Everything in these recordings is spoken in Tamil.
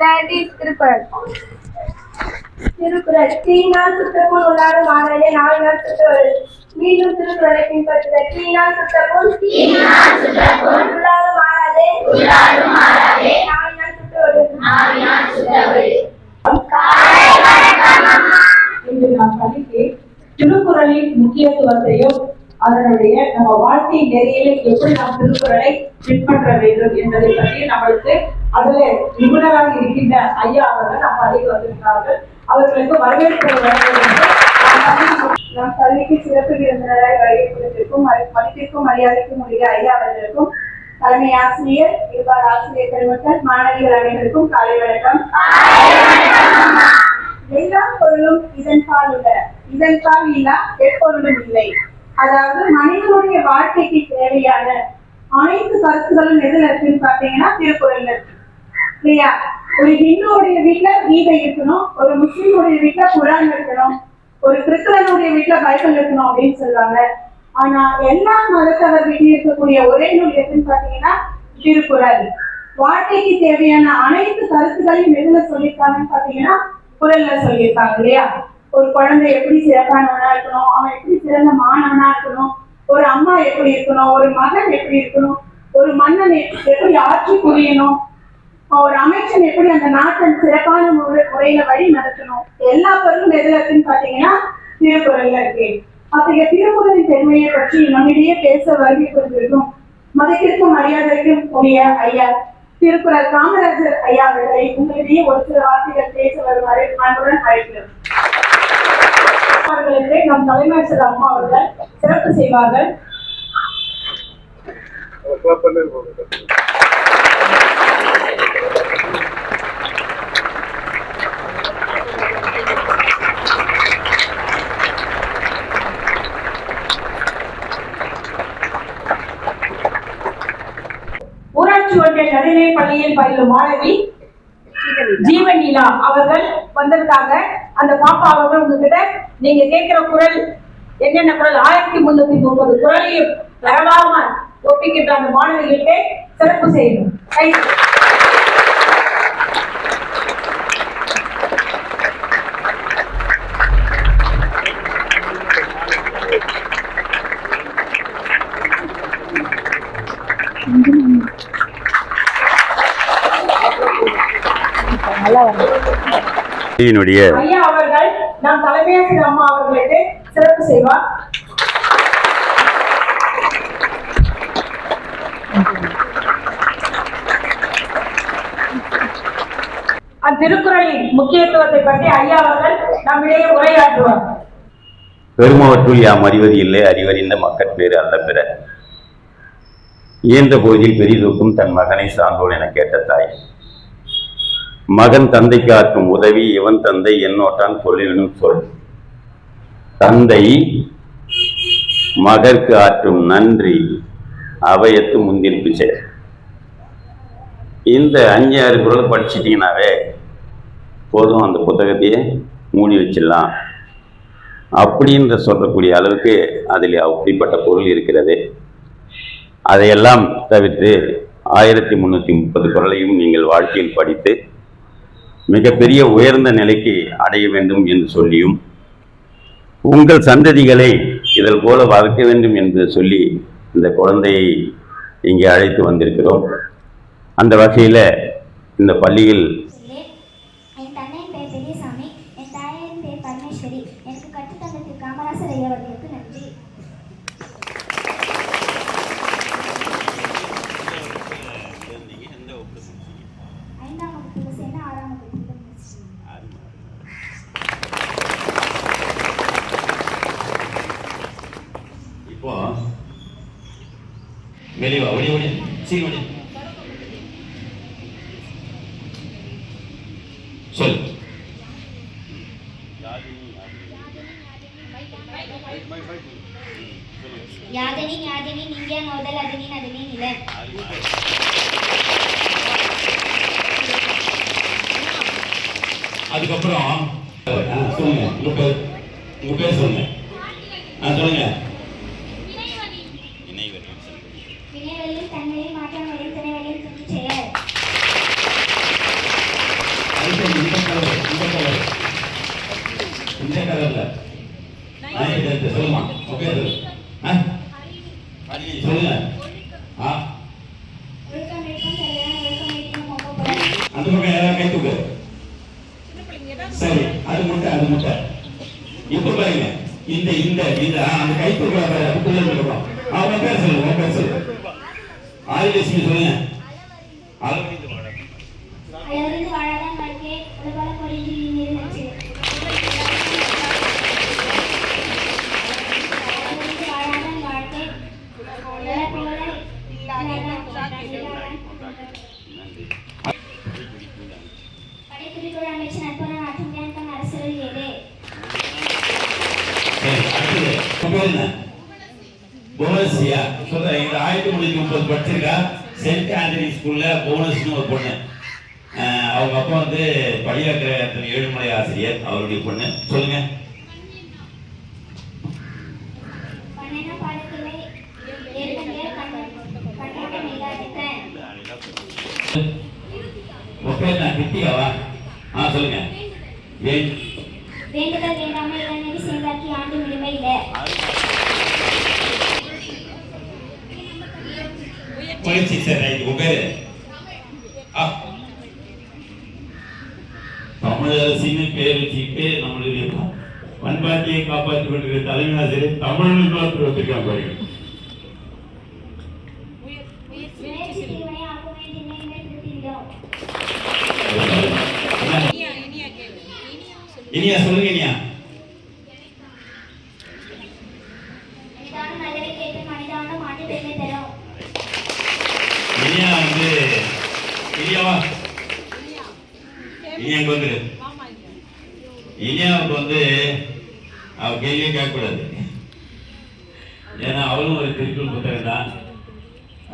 That is திருக்குறள் திருக்குறள் தீனால் சுற்றமும் உள்ளாடும் மாணவனை நாவினால் சுற்ற மீண்டும் திருக்குறளை பின்பற்றுத தீனால் சுற்றமும் உள்ளாரும் மாறாதே. இன்று நாம் படித்து திருக்குறளின் முக்கியத்துவத்தையும் அதனுடைய நம்ம வாழ்க்கை நெறியில எப்படி நாம் திருக்குறளை பின்பற்ற வேண்டும் என்பதை பற்றி நம்மளுக்கு அதுல நிபுணராக இருக்கின்ற ஐயா அவர்கள் நம் பள்ளிக்கு வந்திருக்கிறார்கள். அவர்களுக்கு வரவேற்பு. நம் பள்ளிக்கு சிறப்பு விருந்தினராய் வருகை கொடுத்திருக்கும் மதிப்பிற்கும் மரியாதைக்கும் உரிய ஐயா அவர்களுக்கும் தலைமை ஆசிரியர் இருபால் ஆசிரியர் பெருமக்கள் மாணவிகள் அனைவருக்கும் காலை வணக்கம். எல்லா பொருளும் இதன் பால் உள்ள இதன் பால் இல்லா எப்பொருளும் இல்லை. அதாவது மனிதனுடைய வாழ்க்கைக்கு தேவையான அனைத்து கருத்துகளும் எதுல இருக்குன்னு பாத்தீங்கன்னா திருக்குறள்ல இருக்கு. இல்லையா? ஒரு ஹிந்துவுடைய வீட்டுல கீதை இருக்கணும் ஒரு முஸ்லீமுடைய வீட்டுல குரான் இருக்கணும் ஒரு கிறிஸ்தவனுடைய வீட்டுல பைபிள் இருக்கணும் அப்படின்னு சொல்லுவாங்க. ஆனா எல்லா மதத்தவர் வீட்டில் இருக்கக்கூடிய ஒரே நூல் எதுன்னு பாத்தீங்கன்னா திருக்குறள். வாழ்க்கைக்கு தேவையான அனைத்து கருத்துக்களையும் எதுல சொல்லியிருக்காங்கன்னு பாத்தீங்கன்னா குரல்ல சொல்லியிருக்காங்க இல்லையா? ஒரு குழந்தை எப்படி சிறப்பானவனா இருக்கணும் அவன் எப்படி சிறந்த மாணவனா இருக்கணும் ஒரு அம்மா எப்படி இருக்கணும் ஒரு மகன் எப்படி இருக்கணும் ஒரு மன்னன் எப்படி ஆட்சி புரியணும் ஒரு அமைச்சன் எப்படி அந்த நாட்டை சிறப்பான முறை- முறையில வழி நடத்தணும்? எல்லா பொருளும் எதுல இருக்குன்னு பாத்தீங்கன்னா திருக்குறள்ல இருக்கு. அத்தகைய திருக்குறளின் பெருமையை பற்றி நம்மிடையே பேச வருகை கொண்டிருக்கும் மதத்திற்கும் மரியாதைக்கும் உரிய ஐயா திருக்குறள் காமராஜர் ஐயா அவர்களை உங்களிடையே ஒரு சில வார்த்தைகள் பேச வருமாறு அன்புடன் அழைக்கிறோம். அவர்களுக்கு நம் தலைமைச்சர் அம்மா அவர்கள் சிறப்பு செய்வார்கள் ஊராட்சி ஒன்றிய பள்ளியில் பயிலும் மாணவி ஜீவநிலா அவர்கள் வந்திருக்காங்க அந்த பாப்பா அவர்கள் உங்ககிட்ட நீங்க கேட்கிற குரல் என்னென்ன குரல்? ஆயிரத்தி முன்னூத்தி முப்பது குரலையும் தரவாம ஒப்பிக்கின்ற அந்த மாணவிகளுக்கு சிறப்பு செய்யணும். Thank you. பள்ளியினுடைய ஐயா அவர்கள் நம் தலைமையாசிரியர் அம்மா அவர்களுக்கு சிறப்பு செய்வார். அத்திருக்குறளின் முக்கியத்துவத்தை பற்றி ஐயா அவர்கள் நம்மிடையே உரையாற்றுவார். பெருமவற்றுள் யாம் அறிவது இல்லை அறிவறிந்த மக்கட் பேறு அல்ல பிற. இயன்ற போதில் பெரிதூக்கும் தன் மகனை சார்ந்தோன் என கேட்ட தாய். மகன் தந்தைக்கு ஆற்றும் உதவி இவன் தந்தை என்னோட்டான் சொல்லினும் சொல். தந்தை மகற்கு ஆற்றும் நன்றி அவையத்து முந்திருப்பு செயல் இந்த அஞ்சு ஆறு குரல் படிச்சிட்டிங்கனாவே போதும் அந்த புத்தகத்தையே மூடி வச்சிடலாம். அப்படின்ற சொல்லக்கூடிய அளவுக்கு அதில் அப்படிப்பட்ட பொருள் இருக்கிறது. அதையெல்லாம் தவிர்த்து ஆயிரத்தி முந்நூற்றி முப்பது குரலையும் நீங்கள் வாழ்க்கையில் படித்து மிகப்பெரிய உயர்ந்த நிலைக்கு அடைய வேண்டும் என்று சொல்லியும் உங்கள் சந்ததிகளை இதில் போல வளர்க்க வேண்டும் என்று சொல்லி இந்த குழந்தையை இங்கே அழைத்து வந்திருக்கிறோம். அந்த வகையில் இந்த பள்ளியில் உள்ளேன். என் தந்தையின் பெயர் பெரியசாமி என் தாயின் பெயர் பரமேஸ்வரி எனக்கு கற்றுத்தந்த திரு காமராசர் ஐயா அவர்களுக்கு நன்றி ஐந்தாம் வகுப்புல சேர்ந்து ஆறாம் வகுப்புல முடிச்சு இப்போ வெளியே ஓடி ஓடி சீக்கிரம் ஓடி சொல் யாதனி யாதனி நீங்க நோதல் அதனி அதனி நில. அதுக்கப்புறம் சொல்லுங்க உங்க பேர் உங்க பேர் சொல்லுங்க. ஆ சொல்லுங்க. இந்த நகர்ல நாயகத்தை சொல்லுமா? ஓகே சொல்லுங்க. ஆ. அந்த பக்கம் யாராவது கை தூக்கு. சரி அது முட்டை அது முட்டை. இப்ப பாருங்க. இந்த இந்த இந்த அந்த கை தூக்குற அதுக்குள்ள இருக்கணும் அவங்க பேர் சொல்லுங்க பேர் சொல்லுங்க. ஆதிலட்சுமி சொல்லுங்க. இல்லாதான் அமைச்சர் நட்பன அரசியல் போனஸ்யா சொல்றேன் இந்த ஆயிரத்தி முன்னூத்தி முப்பது படிச்சிருக்கா சென்ட் ஆண்டனி ஸ்கூல்ல போனஸ்னு ஒரு பொண்ணு அவங்க அப்பா வந்து பள்ளியாக்கிற ஏழுமலை ஆசிரியர் அவருடைய பொண்ணு சொல்லுங்க. கிருத்திகாவா ஆ சொல்லுங்க. வேண்டுதல் வேண்டாமல் இளநெறி சேர்ந்தாக்கி ஆண்டு விடுமை இல்லை. முயற்சி சார் ரைட் உங்க பேரு? ஆ. தமிழரசின்னு பேர் வச்சுக்கிட்டு நம்மளுடைய பண்பாட்டியை காப்பாற்றி கொண்டிருக்கிற தலைமை ஆசிரியர் தமிழ் வச்சிருக்காங்க பாருங்க முயற்சி தீவனை ஆக்குமே திண்ணை மேல் திருத்திவிடும் இனியா சொல்லுங்க இனியா மனிதான நல்லதை கேட்டு மனிதான மாட்டு பெருமை தரும். இனியா வந்து இனியாவா இனியா இங்க வந்துரு. இனியாவுக்கு வந்து அவ கேள்வியே கேட்கக்கூடாது. ஏன்னா அவளும் ஒரு திருக்குறள் புத்தகம் தான்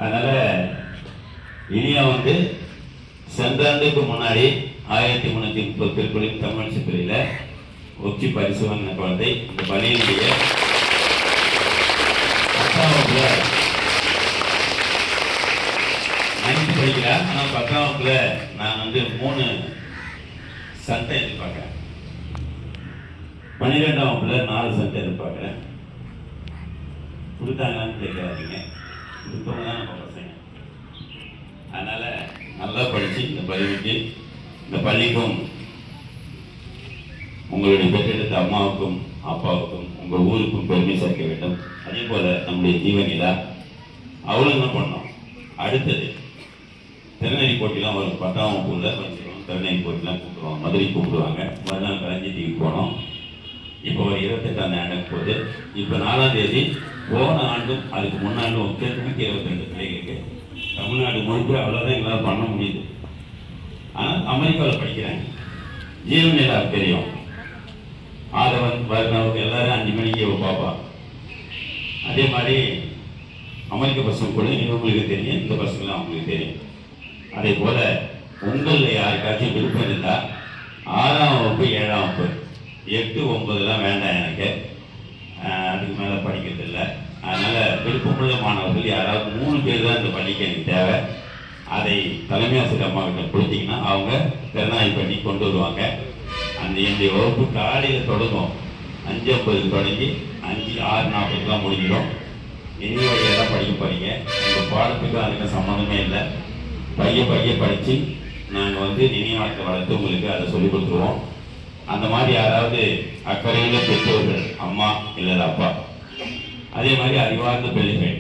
அதனால இனியா வந்து சென்ற ஆண்டுக்கு முன்னாடி ஆயிரத்தி முன்னூத்தி முப்பது திருக்குறளின் தமிழ் சித்திரையில உச்சி பரிசு வாங்கின குழந்தை இந்த பணியினுடைய பத்தாம் வகுப்புல நைன்த் படிக்கிறேன் ஆனால் பத்தாம் வகுப்புல நான் வந்து மூணு சட்டை எதிர்பார்க்குறேன். பன்னிரெண்டாம் வகுப்புல நாலு சட்டை எதிர்பார்க்குறேன். கொடுத்தாங்களான்னு கேட்காதீங்க. கொடுத்தவங்க தான் நம்ம பசங்க. அதனால நல்லா படிச்சு இந்த பள்ளிக்கு இந்த பள்ளிக்கும் உங்களுடைய பெற்றெடுத்த அம்மாவுக்கும் அப்பாவுக்கும் நம்ம ஊருக்கும் பெருமை சேர்க்க வேண்டும். அதே போல நம்முடைய ஜீவனிலா அவளும் என்ன பண்ணோம். அடுத்தது திருநெறி போட்டிலாம் வரும் பத்தாம் வகுப்புல வச்சுருவோம் திருநெறி போட்டிலாம் கூப்பிடுவோம் மதுரை கூப்பிடுவாங்க. மறுநாள் கலைஞர் போனோம். இப்போ ஒரு இருபத்தெட்டாம் ஆண்டு போகுது. இப்போ நாலாம் தேதி போன ஆண்டும் அதுக்கு முன்னாண்டும் நூற்றி இருபத்தி ரெண்டு பிள்ளைகளுக்கு தமிழ்நாடு முழுக்க அவ்வளோதான் எங்களால் பண்ண முடியுது. ஆனால் அமெரிக்காவில் படிக்கிறேன் ஜீவநிலா தெரியும். ஆதவன் வர்ணவ் எல்லாரும் அஞ்சு மணிக்கு பார்ப்பான் அதே மாதிரி அமெரிக்க பசங்க கூட இவங்களுக்கு தெரியும் இந்த பசங்களும் அவங்களுக்கு தெரியும். அதே போல் உங்களில் யாருக்காச்சும் விருப்பம் இருந்தால் ஆறாம் வகுப்பு ஏழாம் வகுப்பு எட்டு ஒன்பதுலாம் வேண்டாம் எனக்கு. அதுக்கு மேலே படிக்கிறது இல்லை. அதனால விருப்பமுள்ள மாணவர்கள் யாராவது மூணு பேர் தான் இந்த பள்ளிக்கு எனக்கு தேவை. அதை தலைமை ஆசிரியர் அம்மாவிட்ட கொடுத்தீங்கன்னா அவங்க திறனாய்வு பண்ணி கொண்டு வருவாங்க. அந்த என்னுடைய வகுப்பு காலையில் தொடங்கும் அஞ்சு ஐம்பதுக்கு தொடங்கி அஞ்சு ஆறு நாற்பதுக்குலாம் முடிஞ்சிடும். இனி வழியாக தான் படிக்க போகிறீங்க உங்கள் பாடத்துக்கு அதுக்கு சம்மந்தமே இல்லை. பைய பைய படித்து நாங்கள் வந்து நினைவாக்க வளர்த்து உங்களுக்கு அதை சொல்லிக் கொடுத்துருவோம். அந்த மாதிரி யாராவது அக்கறையில் பெற்றோர்கள் அம்மா இல்லை அப்பா. அதே மாதிரி அறிவார்ந்த பிள்ளைகள்.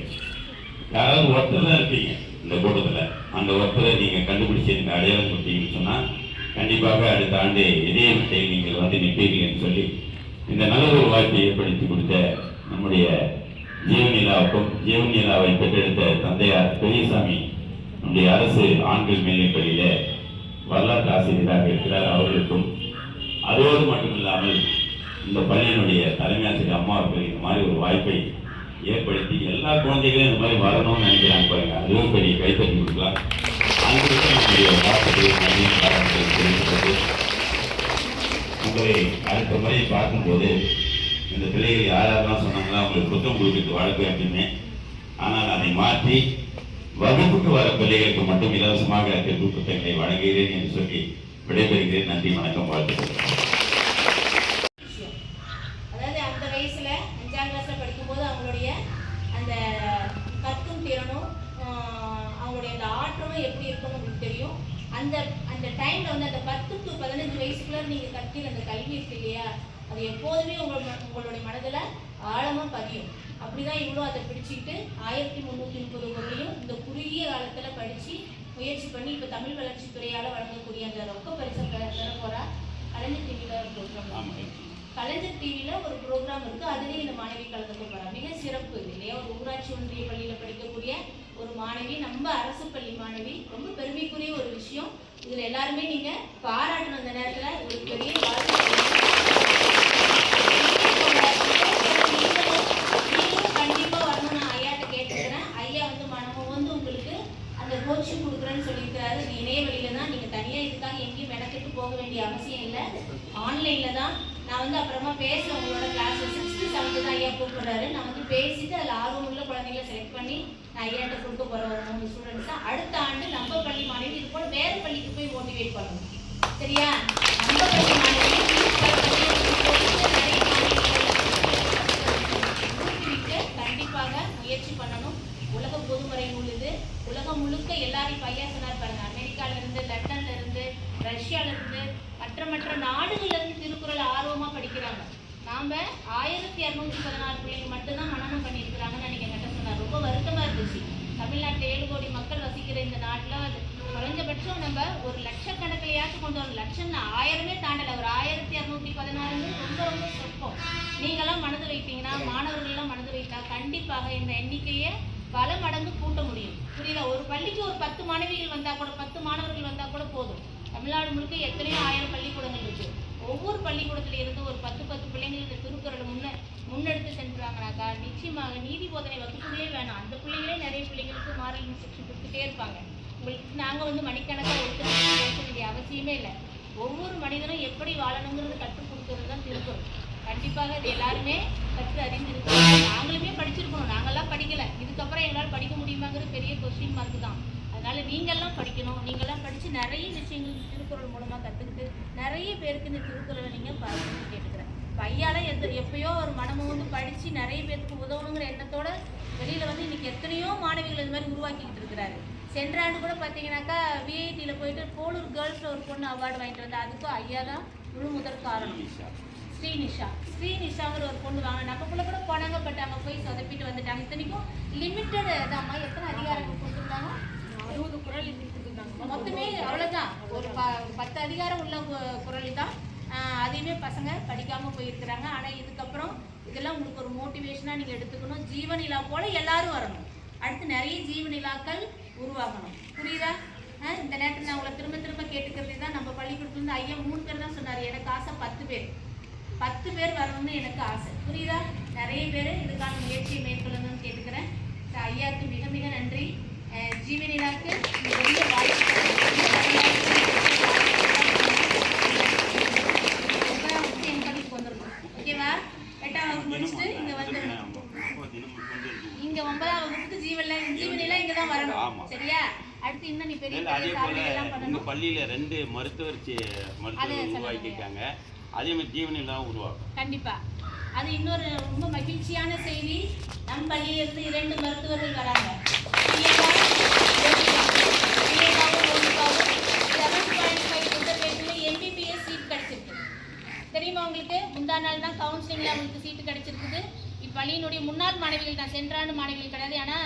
யாராவது ஒருத்தர் தான் இருப்பீங்க. இந்த கூட்டத்தில். அந்த ஒருத்தரை நீங்கள் கண்டுபிடிச்சி எனக்கு அடையாளம் கொடுத்தீங்கன்னு சொன்னால் கண்டிப்பாக அடுத்த ஆண்டு இதே விஷயம் நீங்கள் வந்து நிற்பீர்கள்னு சொல்லி இந்த நல்ல ஒரு வாய்ப்பை ஏற்படுத்தி கொடுத்த நம்முடைய ஜீவநிலாவுக்கும் ஜீவநிலாவை பெற்றெடுத்த தந்தையார் பெரியசாமி நம்முடைய அரசு ஆண்கள் மேல்நிலைப்பள்ளியில வரலாற்று ஆசிரியராக இருக்கிறார் அவர்களுக்கும். அதோடு மட்டுமில்லாமல் இந்த பள்ளியினுடைய தலைமை ஆசிரியர் அம்மா அவர்கள் இந்த மாதிரி ஒரு வாய்ப்பை ஏற்படுத்தி எல்லா குழந்தைகளும் இந்த மாதிரி வரணும்னு நினைக்கிறாங்க பாருங்க. அதுவும் பெரிய கைத்தட்டி கொடுக்கலாம். அங்கிருந்து நம்முடைய வாழ்த்துக்களை நன்றியும் பாராட்டுகளை தெரிவித்துக்கொண்டு உங்களை அடுத்த முறை பார்க்கும்போது இந்த பிள்ளைகள் யாரெல்லாம் சொன்னாங்களோ அவங்களுக்கு புத்தகம் கொடுத்துட்டு வழக்கு அப்படின்னு ஆனால் அதை மாற்றி வகுப்புக்கு வர பிள்ளைகளுக்கு மட்டும் இலவசமாக புத்தகங்களை வழங்குகிறேன் என்று சொல்லி விடைபெறுகிறேன். நன்றி வணக்கம் வாழ்த்துக்கிறேன் அதாவது அந்த வயசுல அஞ்சாம் அஞ்சாம் கிளாஸில் படிக்கும்போது அவங்களுடைய அந்த கற்கும் திறனும் ஆஹ், அவங்களுடைய அந்த ஆற்றலும் எப்படி இருக்கும்னு உங்களுக்கு தெரியும் அந்த அந்த டைம்ல வந்து அந்த பத்து டு பதினஞ்சு வயசுக்குள்ள நீங்க கற்கிற அந்த கல்வி இருக்கு இல்லையா அது எப்போதுமே உங்கள் உங்களுடைய மனதுல ஆழமா பதியும். அப்படிதான் இவ்வளோ அதை பிடிச்சிக்கிட்டு ஆயிரத்தி முந்நூற்றி முப்பது குரலையும் இந்த குறுகிய காலத்துல படிச்சு முயற்சி பண்ணி இப்போ தமிழ் வளர்ச்சித் துறையால வழங்கக்கூடிய அந்த ரொக்க பரிசை பெற போறா கலைஞர் டிவியில் ப்ரோக்ராம் ஆமாம் கலைஞர் டிவியில் ஒரு ப்ரோக்ராம் இருக்கு. அதுலேயும் இந்த மாணவி கலந்துக்க போறா. மிக சிறப்பு. இல்லையா? ஒரு ஊராட்சி ஒன்றிய பள்ளியில் படிக்கக்கூடிய ஒரு மாணவி நம்ம அரசு பள்ளி மாணவி. ரொம்ப பெருமைக்குரிய ஒரு விஷயம். இதுல எல்லாருமே நீங்க பாராட்டணும். அந்த நேரத்துல ஒரு பெரிய நீங்களும் கண்டிப்பா வரணும் நான் ஐயாட்ட கேட்டுக்கிறேன் ஐயா வந்து மனமும் வந்து உங்களுக்கு அந்த கோச்சிங் கொடுக்குறேன்னு சொல்லியிருக்கிறாரு இது இணைய வழியில தான் நீங்க தனியா இதுக்காக எங்கேயும் மெனக்கெட்டு போக வேண்டிய அவசியம் இல்லை. ஆன்லைனில் தான் நான் வந்து அப்புறமா பேசுகிறேன் உங்களோட கிளாஸில் சிக்ஸ்த்து செவன்த்து தான் ஐயா கூப்பிட்றாரு. நான் வந்து பேசிட்டு அதில் ஆர்வம் உள்ள குழந்தைகளை செலக்ட் பண்ணி நான் ஐயாட்ட கொடுக்க போற ஒரு மூணு அடுத்த ஆண்டு நம்ம பள்ளி மாணவி இது போல் வேறு பள்ளிக்கு போய் மோட்டிவேட் பண்ணணும். சரியா? நம்ம பள்ளி மாணவி கண்டிப்பாக முயற்சி பண்ணணும். உலக பொதுமுறை நூல் இது உலகம் முழுக்க எல்லாரையும் பையா சொன்னார் பாருங்க. அமெரிக்கால இருந்து லண்டன்ல இருந்து ரஷ்யால இருந்து மற்ற மற்ற நாடுகளிலிருந்து திருக்குறள் ஆர்வமாக படிக்கிறாங்க. நாம் ஆயிரத்தி இரநூத்தி பதினாறு பிள்ளைங்க மட்டும்தான் மனநம் பண்ணியிருக்கிறாங்கன்னு அன்னைக்கு என்கிட்ட சொன்னார். ரொம்ப வருத்தமாக இருந்துச்சு. தமிழ்நாட்டில் ஏழு கோடி மக்கள் வசிக்கிற இந்த நாட்டில் அது குறைஞ்சபட்சம் நம்ம ஒரு லட்சக்கணக்கிலையாச்சும் கொண்டு வரணும். லட்சம் ஆயிரமே தாண்டலை. ஒரு ஆயிரத்தி இரநூத்தி பதினாறுன்னு ரொம்ப ரொம்ப சொற்பம் நீங்களாம் மனது வைத்தீங்கன்னா மாணவர்கள்லாம் மனது வைத்தா கண்டிப்பாக இந்த எண்ணிக்கையை பல மடங்கு கூட்ட முடியும். புரியுதா? ஒரு பள்ளிக்கு ஒரு பத்து மாணவிகள் வந்தால் கூட பத்து மாணவர்கள் வந்தால் கூட போதும். தமிழ்நாடு முழுக்க எத்தனையோ ஆயிரம் பள்ளிக்கூடங்கள் இருக்கு. ஒவ்வொரு பள்ளிக்கூடத்துல இருந்து ஒரு பத்து பத்து பிள்ளைங்கள் இந்த திருக்குறளை முன்ன முன்னெடுத்து சென்றாங்கனாக்கா நிச்சயமாக நீதி போதனை வகுப்புகளே வேணாம். அந்த பிள்ளைங்களே நிறைய பிள்ளைங்களுக்கு மாரல் இன்ஸ்ட்ரக்ஷன் கொடுத்துட்டே இருப்பாங்க. உங்களுக்கு நாங்கள் வந்து மணிக்கணக்காக ஒருத்தர் பேச வேண்டிய அவசியமே இல்லை. ஒவ்வொரு மனிதனும் எப்படி வாழணுங்கிறது கற்றுக் கொடுக்கறது தான் திருக்குறள். கண்டிப்பாக இது எல்லாருமே கற்று அறிந்திருக்கோம் நாங்களுமே படிச்சிருக்கணும். நாங்கள்லாம் படிக்கலை. இதுக்கப்புறம் எங்களால் படிக்க முடியுமாங்கிறது பெரிய கொஸ்டின் மார்க் தான். அதனால நீங்கெல்லாம் படிக்கணும். நீங்கெல்லாம் படிச்சு நிறைய விஷயங்கள் இந்த திருக்குறள் மூலமா கத்துக்கிட்டு நிறைய பேருக்கு இந்த திருக்குறளை நீங்க பாருங்கன்னு கேட்டுக்கிறேன். பையால எந்த எப்பயோ ஒரு மனமும் வந்து படிச்சு நிறைய பேருக்கு உதவணுங்கிற எண்ணத்தோட வெளியில வந்து இன்னைக்கு எத்தனையோ மாணவிகள் இது மாதிரி உருவாக்கிக்கிட்டு இருக்கிறாரு. சென்ற ஆண்டு கூட பார்த்தீங்கன்னாக்கா விஐடியில் போயிட்டு போலூர் கேர்ள்ஸில் ஒரு பொண்ணு அவார்டு வாங்கிட்டு வந்தா அதுக்கும் ஐயா தான் முழு முதற் காரணம். ஸ்ரீனிஷா. ஸ்ரீனிஷாங்கிற ஒரு பொண்ணு வாங்க நம்ம புள்ள கூட போனாங்க பட் அங்கே போய் சொதப்பிட்டு வந்துட்டாங்க. இத்தனைக்கும் லிமிட்டட் தாம்மா எத்தனை அதிகாரங்கள் கொடுத்துருந்தாங்க? இருபது குரல் கொடுத்துருந்தாங்க மொத்தமே அவ்வளோதான் ஒரு ப பத்து அதிகாரம் உள்ள கு- குரல் தான். அதையுமே பசங்க படிக்காமல் போயிருக்கிறாங்க. ஆனால் இதுக்கப்புறம் இதெல்லாம் உங்களுக்கு ஒரு மோட்டிவேஷனாக நீங்கள் எடுத்துக்கணும். ஜீவநிலா போல் எல்லாரும் வரணும். அடுத்து நிறைய ஜீவநிலாக்கள் உருவாகணும். புரியுதா? ஆஹ் இந்த நேரத்தில் நான் உங்களை திரும்ப திரும்ப கேட்டுக்கிறது தான் நம்ம பள்ளிக்கூடத்துலேருந்து ஐயா மூணு பேர் தான் சொன்னார். எனக்கு ஆசை பத்து பேர். பத்து பேர் வரணும்னு எனக்கு ஆசை. புரியுதா? நிறைய பேர் இதுக்கான முயற்சியை மேற்கொள்ளணும்னு கேட்டுக்கிறேன். ஐயாவுக்கு மிக மிக நன்றி அஹ் ஜீவனிலாக்கு பெரிய வாழ்த்துக்கள் ஒன்பதாம் வகுப்பு என் பள்ளிக்கு வந்துடணும் ஓகேவா எட்டாம் வகுப்பு முடிச்சுட்டு இங்கே வந்துடணும் இங்க ஒன்பதாம் வகுப்புக்கு ஜீவன்ல ஜீவனில இங்க தான் வரணும் சரியா அடுத்து இன்னும் நீ பெரிய இல்ல, அதே பெரிய போல சாதனைகள்லாம் பண்ணணும் பள்ளியில ரெண்டு மருத்துவர் சி- அது மருத்துவர் உருவாக்கியிருக்காங்க அதே மாதிரி ஜீவனிலாம் உருவாக்கும் கண்டிப்பாக அது இன்னொரு ரொம்ப மகிழ்ச்சியான செய்தி. நம் பள்ளியிலிருந்து இரண்டு மருத்துவர்கள் வராங்க. முந்தா நாள் தான் கவுன்சிலிங்ல அவங்களுக்கு சீட்டு கிடைச்சிருக்குது? இப்பள்ளியினுடைய முன்னாள் மாணவிகள் தான் சென்ற ஆண்டு மாணவிகள் கிடையாது. ஆனா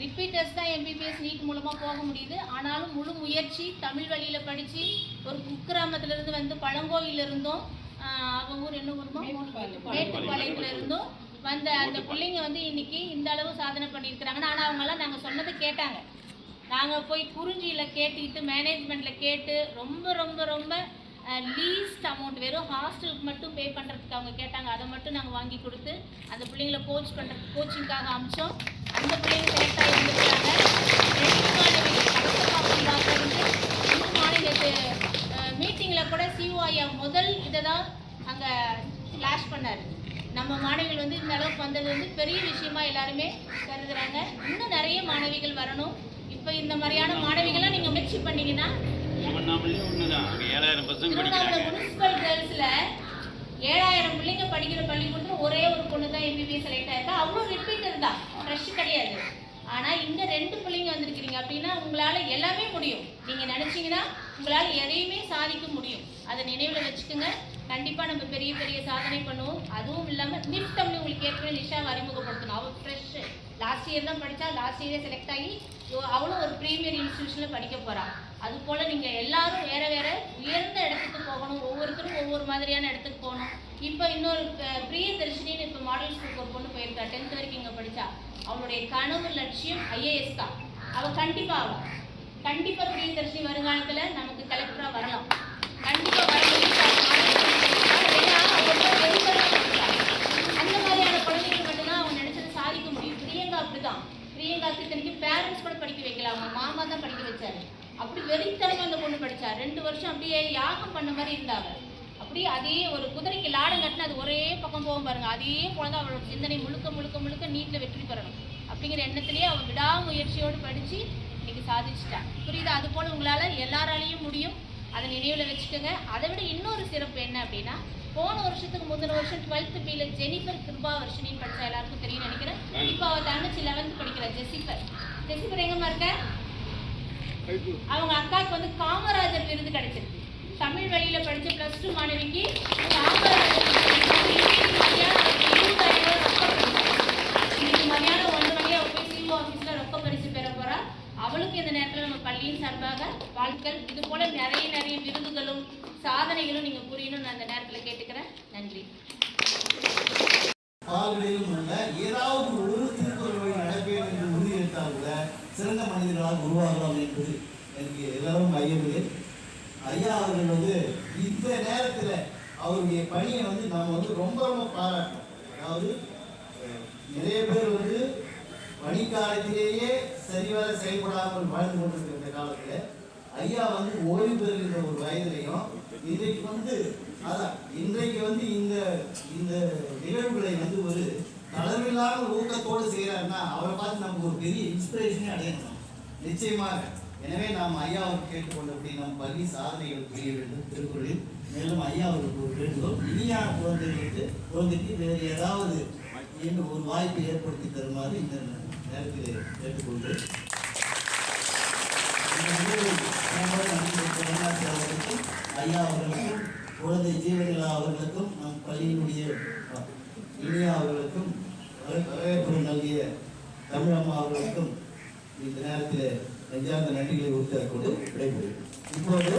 ரிப்பீட்டர்ஸ் தான் எம்பிபிஎஸ் நீட் மூலமா போக முடியுது. ஆனாலும் முழு முயற்சி தமிழ் வழியில படிச்சு ஒரு குக்கிராமத்துல இருந்து வந்து ஆஹ் அவங்க ஊர் என்ன ஊருமா? மேட்டுப்பாளையத்துல இருந்தும் வந்த அந்த பிள்ளைங்க வந்து இன்னைக்கு இந்த அளவு சாதனை பண்ணியிருக்கிறாங்கன்னா ஆனா அவங்க எல்லாம் நாங்க சொன்னதை கேட்டாங்க. நாங்க போய் குறிஞ்சியில கேட்டுக்கிட்டு மேனேஜ்மெண்ட்ல கேட்டு ரொம்ப ரொம்ப ரொம்ப லீஸ்ட் அமௌண்ட் வெறும் ஹாஸ்டலுக்கு மட்டும் பே பண்ணுறதுக்கு அவங்க கேட்டாங்க. அதை மட்டும் நாங்கள் வாங்கி கொடுத்து அந்த பிள்ளைங்களை கோச் பண்ணுறது கோச்சிங்காக அமிச்சோம். அந்த பிள்ளைங்க செலக்ட் இருந்துருக்காங்க. ரெண்டு மாணவிகள் மீட்டிங்கில் கூட சிஓஐயா முதல் இதை தான் அங்கே ஃப்ளாஷ் பண்ணார். நம்ம மாணவிகள் வந்து இந்த அளவுக்கு வந்தது வந்து பெரிய விஷயமா எல்லாருமே கருதுறாங்க. இன்னும் நிறைய மாணவிகள் வரணும். இப்போ இந்த மாதிரியான மாணவிகள்லாம் நீங்கள் முயற்சி பண்ணீங்கன்னா திருவண்ணாமலையும் ஒண்ணுதான். அங்க ஏழாயிரம் பசங்க படிக்கிறாங்க. முனிசிபல் கேர்ள்ஸ்ல ஏழாயிரம் பிள்ளைங்க படிக்கிற பள்ளிக்கூடத்துல ஒரே ஒரு பொண்ணு தான் எம்பிபிஎஸ் செலக்ட் ஆயிருக்கா அவ்வளோ ரிப்பீட்டர் தான் ஃப்ரெஷ் கிடையாது. ஆனா இங்க ரெண்டு பிள்ளைங்க வந்திருக்கிறீங்க அப்படின்னா உங்களால எல்லாமே முடியும். நீங்க நினைச்சீங்கன்னா உங்களால எதையுமே சாதிக்க முடியும். அதை நினைவுல வச்சுக்கோங்க. கண்டிப்பா நம்ம பெரிய பெரிய சாதனை பண்ணுவோம். அதுவும் இல்லாம நிஃப்டம்னு உங்களுக்கு ஏற்கனவே நிஷாவை அறிமுகப்படுத்தணும். அவள் ஃப்ரெஷ் லாஸ்ட் இயர் தான் படிச்சா லாஸ்ட் இயரே செலக்ட் ஆகி அவளும் ஒரு ப்ரீமியர் இன்ஸ்டியூஷன்ல படிக்க போறா. அது போல நீங்க எல்லாரும் வேற வேற உயர்ந்த இடத்துக்கு போகணும் ஒவ்வொருத்தரும் ஒவ்வொரு மாதிரியான இடத்துக்கு போகணும். இப்போ இன்னொரு பிரிய பிரியதர்ஷினின்னு இப்போ மாடல் ஸ்கூலுக்கு ஒரு பொண்ணு போயிருக்கா டென்த் வரைக்கும் இங்கே படித்தா அவளுடைய கனவு லட்சியம் ஐஏஎஸ் தான். அவள் கண்டிப்பாக அவள் கண்டிப்பாக பிரியதர்ஷினி வருங்காலத்தில் நமக்கு கலெக்டராக வரலாம் கண்டிப்பாக வரணும் ஏன்னா அவ ரொம்ப வெறுப்பெல்லாம் படிச்சா. அந்த மாதிரியான குழந்தைங்க மட்டும்தான் அவங்க நினைச்சதை சாதிக்க முடியும் பிரியங்கா அப்படிதான் பிரியங்காக்கு இத்தனைக்கு பேரண்ட்ஸ் கூட படிக்க வைக்கல அவங்க மாமா தான் படிக்க வச்சாரு அப்படி வெறித்தனமா அந்த பொண்ணு படிச்சா ரெண்டு வருஷம் அப்படியே யாகம் பண்ண மாதிரி இருந்தாங்க அப்படியே அதே ஒரு குதிரைக்கு லாடம் கட்டினா அது ஒரே பக்கம் போகும் பாருங்க அதே போல தான் அவளோட சிந்தனை முழுக்க முழுக்க முழுக்க நீட்ல வெற்றி பெறணும் அப்படிங்கிற எண்ணத்திலேயே அவன் விடாமுயற்சியோடு படித்து இன்னைக்கு சாதிச்சிட்டேன். புரியுது? அது போல் உங்களால் எல்லாராலையும் முடியும். அதை நினைவில் வச்சுக்கோங்க. அதை விட இன்னொரு சிறப்பு என்ன அப்படின்னா போன வருஷத்துக்கு முந்தின வருஷம் டுவெல்த் பில ஜெனிஃபர் கிருபா வர்ஷினின்னு படித்தா எல்லாருக்கும் தெரியும் நினைக்கிறேன். இப்போ அவள் தங்கச்சி லெவன்த் படிக்கிறா ஜெசிஃபர். ஜெசிஃபர் எங்கம்மா இருக்க? அவங்க அக்காவுக்கு வந்து காமராஜர் விருது கிடைச்சிருக்கு. தமிழ் வழியில் படித்த ப்ளஸ் டூ மாணவிக்கு காமராஜர் இன்னைக்கு மதியானம் ஒன்று மணியா போய் சிஓ ஆஃபீஸ்ல ரொக்க பரிசு பெற போறா அவளுக்கு இந்த நேரத்தில் நம்ம பள்ளியின் சார்பாக வாழ்த்துக்கள். இது போல நிறைய நிறைய விருதுகளும் சாதனைகளும் நீங்க புரியணும்னு நான் இந்த நேரத்தில் கேட்டுக்கிறேன். நன்றி. பால்களிலும் உள்ள ஏதாவது ஒரு திருக்குறளை நடப்பேன் என்று உறுதியளித்தால் கூட சிறந்த மனிதர்களால் உருவாகலாம் என்பது எனக்கு எல்லாரும் ஐயமில்லை. ஐயா அவர்கள் வந்து இந்த நேரத்தில் அவருடைய பணியை வந்து நம்ம வந்து ரொம்ப ரொம்ப பாராட்டணும். அதாவது நிறைய பேர் வந்து பணிக்காலத்திலேயே சரிவர செயல்படாமல் வாழ்ந்து கொண்டிருக்கிற இந்த காலத்தில் ஐயா வந்து ஓய்வு பெறுகின்ற ஒரு வயதிலையும் இன்றைக்கு வந்து அதான் இன்றைக்கு வந்து இந்த இந்த நிகழ்வுகளை வந்து ஒரு தளர்வில்லாமல் ஊக்கத்தோடு செய்கிறாருன்னா அவரை பார்த்து நமக்கு ஒரு பெரிய இன்ஸ்பிரேஷனே அடையணும். நிச்சயமாக. எனவே நாம் ஐயா அவர் கேட்டுக்கொண்டபடி நம் பள்ளி சாதனைகள் புரிய வேண்டும் திருக்குறளில். மேலும் ஐயா அவருக்கு ஒரு வேண்டுகோள் இனியான குழந்தைகளுக்கு குழந்தைக்கு வேறு ஏதாவது இன்னும் ஒரு வாய்ப்பை ஏற்படுத்தி தருமாறு இந்த நேரத்தில் கேட்டுக்கொண்டு. அவர்களுக்கும் ஐயா அவர்களுக்கும் குழந்தை ஜீவனிலா அவர்களுக்கும் நம் பள்ளியினுடைய இனியா அவர்களுக்கும் வரவேற்பு நல்கிய தமிழம்மா அவர்களுக்கும் இந்த நேரத்தில் நெஞ்சார்ந்த நன்றிகளை உறுத்தாக்கொண்டு விடைபெறுகிறேன். இப்போது